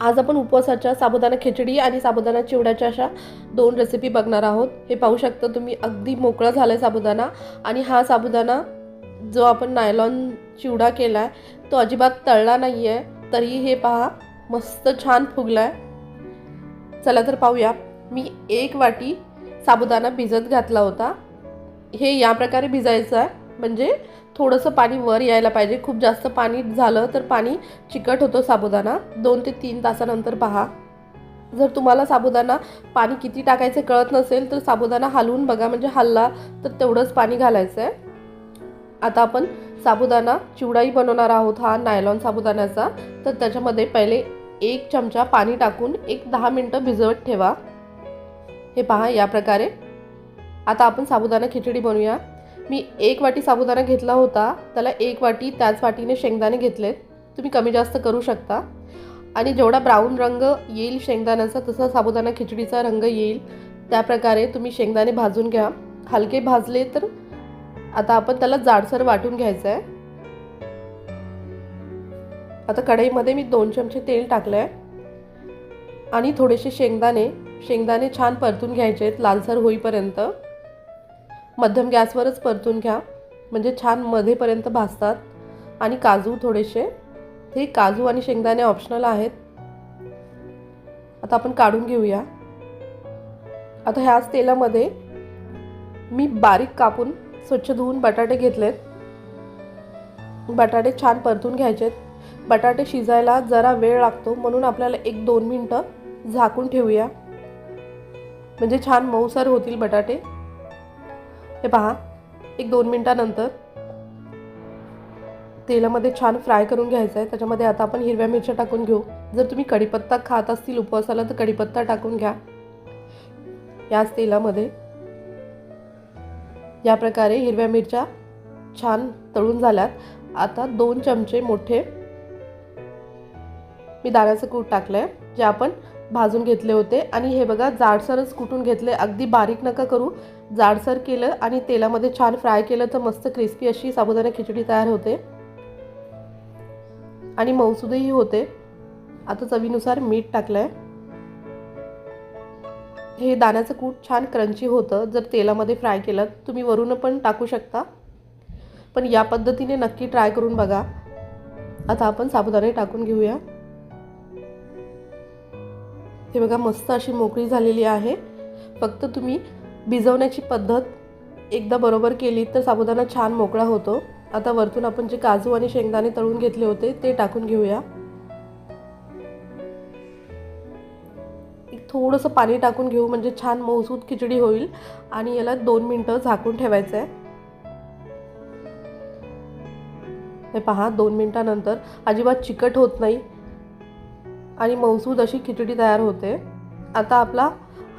आज आपण उपवासाच्या साबुदाणा खिचडी आणि साबुदाणा चिवड्याच्या अशा दोन रेसिपी बघणार आहोत. हे पाहू शकता तुम्ही अगदी मोकळा झाला आहे साबुदाणा. आणि हा साबुदाणा जो आपण नायलॉन चिवडा केला आहे तो अजिबात तळला नाही आहे तरी हे पहा मस्त छान फुगला आहे चला तर पाहूया. मी एक वाटी साबुदाणा भिजत घातला होता. हे या प्रकारे भिजायचं आहे. म्हणजे थोडंसं पाणी वर यायला पाहिजे. खूप जास्त पाणी झालं तर पाणी चिकट होतो साबुदाणा. दोन ते तीन तासानंतर पहा. जर तुम्हाला साबुदाणा पाणी किती टाकायचं कळत नसेल तर साबुदाणा हलवून बघा. म्हणजे हल्ला तर तेवढंच पाणी घालायचं आहे आता आपण साबुदाणा चिवडाही बनवणार आहोत हा नायलॉन साबुदाण्याचा. तर त्याच्यामध्ये पहिले एक चमचा पाणी टाकून एक दहा मिनटं भिजवत ठेवा. हे पहा या प्रकारे. आता आपण साबुदाणा खिचडी बनवूया. मी एक वाटी साबुदाणा घेतला होता. त्याला एक वाटी त्याच वाटीने शेंगदाणे घेतलेत. तुम्ही कमी जास्त करू शकता. आणि जेवढा ब्राऊन रंग येईल शेंगदाण्याचा तसा साबुदाणा खिचडीचा रंग येईल. त्या प्रकारे तुम्ही शेंगदाणे भाजून घ्या. हलके भाजले तर आता आपण त्याला जाडसर वाटून घ्यायचं आहे आता कढईमध्ये मी दोन चमचे तेल टाकलं आहे आणि थोडेसे शेंगदाणे शेंगदाणे छान परतून घ्यायचे आहेत लालसर होईपर्यंत. मध्यम गॅसवरच परतून घ्या. म्हणजे छान मध्येपर्यंत भाजतात. आणि काजू थोडेसे. हे काजू आणि शेंगदाणे ऑप्शनल आहेत. आता आपण काढून घेऊया. आता ह्याच तेलामध्ये मी बारीक कापून स्वच्छ धुवून बटाटे घेतलेत. बटाटे छान परतून घ्यायचेत. बटाटे शिजायला जरा वेळ लागतो. म्हणून आपल्याला एक दोन मिनटं झाकून ठेवूया. म्हणजे छान मऊसर होतील बटाटे. हे पहा एक दोन मिनटानंतर तेलामध्ये छान फ्राय करून घ्यायचं आहे. त्याच्यामध्ये आता आपण हिरव्या मिरच्या टाकून घेऊ. जर तुम्ही कढीपत्ता खात असतील उपवासाला तर कढीपत्ता टाकून घ्या. याच तेलामध्ये या प्रकारे हिरव्या मिरच्या छान तळून झाल्यात. आता दोन चमचे मोठे मी दाण्याचं कूट टाकलं आहे जे आपण भाजून घेतले होते. आणि हे बघा जाडसरच कुटून घेतले. अगदी बारीक नका करू. जाडसर केलं आणि तेलामध्ये छान फ्राय केलं तर मस्त क्रिस्पी अशी साबुदाणा खिचडी तयार होते. आणि मौसूदही होते. आता चवीनुसार मीठ टाकलं आहे हे दाण्याचं कूट छान क्रंची होतं. जर तेलामध्ये फ्राय केलं तुम्ही वरून पण टाकू शकता. पण या पद्धतीने नक्की ट्राय करून बघा. आता आपण साबुदाणे टाकून घेऊया. हे बघा मस्त अशी मोकळी झालेली आहे. फक्त तुम्ही भिजवण्याची पद्धत एकदा बरोबर केली तर साबुदाणा छान मोकळा होतो. आता वरतून आपण जे काजू आणि शेंगदाणे तळून घेतले होते ते टाकून घेऊया. एक थोडंसं पाणी टाकून घेऊ म्हणजे छान मौसूद खिचडी होईल. आणि याला दोन मिनटं झाकून ठेवायचं आहे हे पहा दोन मिनटानंतर अजिबात चिकट होत नाही. आणि मौसूद अशी खिचडी तयार होते. आता आपला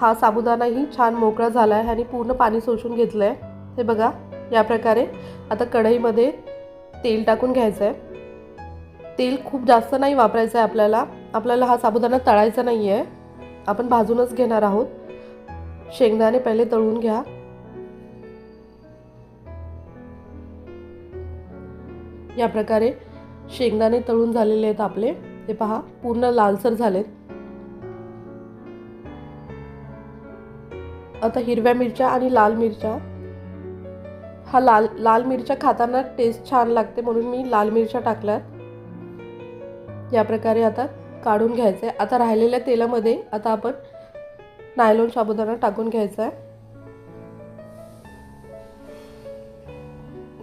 हा साबुदाणाही छान मोकळा झाला आहे आणि पूर्ण पाणी शोषून घेतलं आहे हे बघा या प्रकारे आता कढईमध्ये तेल टाकून घ्यायचं आहे तेल खूप जास्त नाही वापरायचं आहे आपल्याला. आपल्याला हा साबुदाणा तळायचा नाही आहे आपण भाजूनच घेणार आहोत. शेंगदाणे पहिले तळून घ्या. या प्रकारे शेंगदाणे तळून झालेले आहेत आपले. हे पहा पूर्ण लालसर झालेत. आता हिरव्या मिरच्या आणि लाल मिरच्या. हा लाल लाल मिरच्या खाताना टेस्ट छान लागते म्हणून मी लाल मिरच्या टाकल्यात. या प्रकारे आता काढून घ्यायचं आहे आता राहिलेल्या तेलामध्ये आता आपण नायलॉन साबुदाणा टाकून घ्यायचा आहे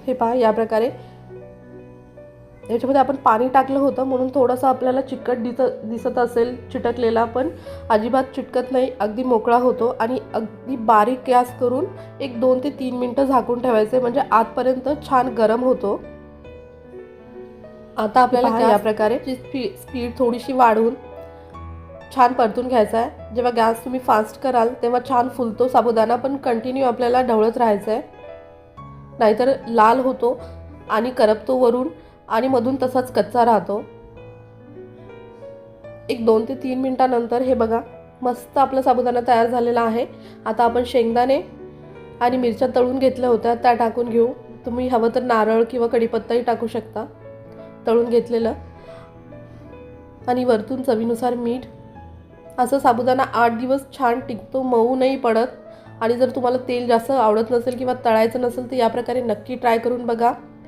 हे पहा या प्रकारे याच्यामध्ये आपण पाणी टाकलं होतं म्हणून थोडंसं आपल्याला चिकट दिसत दिसत असेल चिटकलेला पण अजिबात चिटकत नाही. अगदी मोकळा होतो आणि अगदी बारीक गॅस करून एक दोन ते तीन मिनटं झाकून ठेवायचे म्हणजे आतपर्यंत छान गरम होतो. आता आपल्याला या प्रकारे स्पी स्पीड थोडीशी वाढवून छान परतून घ्यायचा आहे. जेव्हा गॅस तुम्ही फास्ट कराल तेव्हा छान फुलतो साबुदाणा पण कंटिन्यू आपल्याला ढवळत राहायचं आहे. नाहीतर लाल होतो आणि करपतो वरून. आणि मधून तसाच कच्चा राहतो. एक दोन ते तीन मिनटानंतर हे बघा मस्त आपला साबुदाणा तयार झालेला आहे. आता आपण शेंगदाणे आणि मिरच्या तळून घेतल्या होत्या त्या टाकून घेऊ. तुम्ही हवं तर नारळ किंवा कढीपत्ताही टाकू शकता तळून घेतलेलं. आणि वरतून चवीनुसार मीठ. असं साबुदाणा आठ दिवस छान टिकतो मऊ नाही पडत. आणि जर तुम्हाला तेल जास्त आवडत नसेल किंवा तळायचं नसेल तर या प्रकारे नक्की ट्राय करून बघा.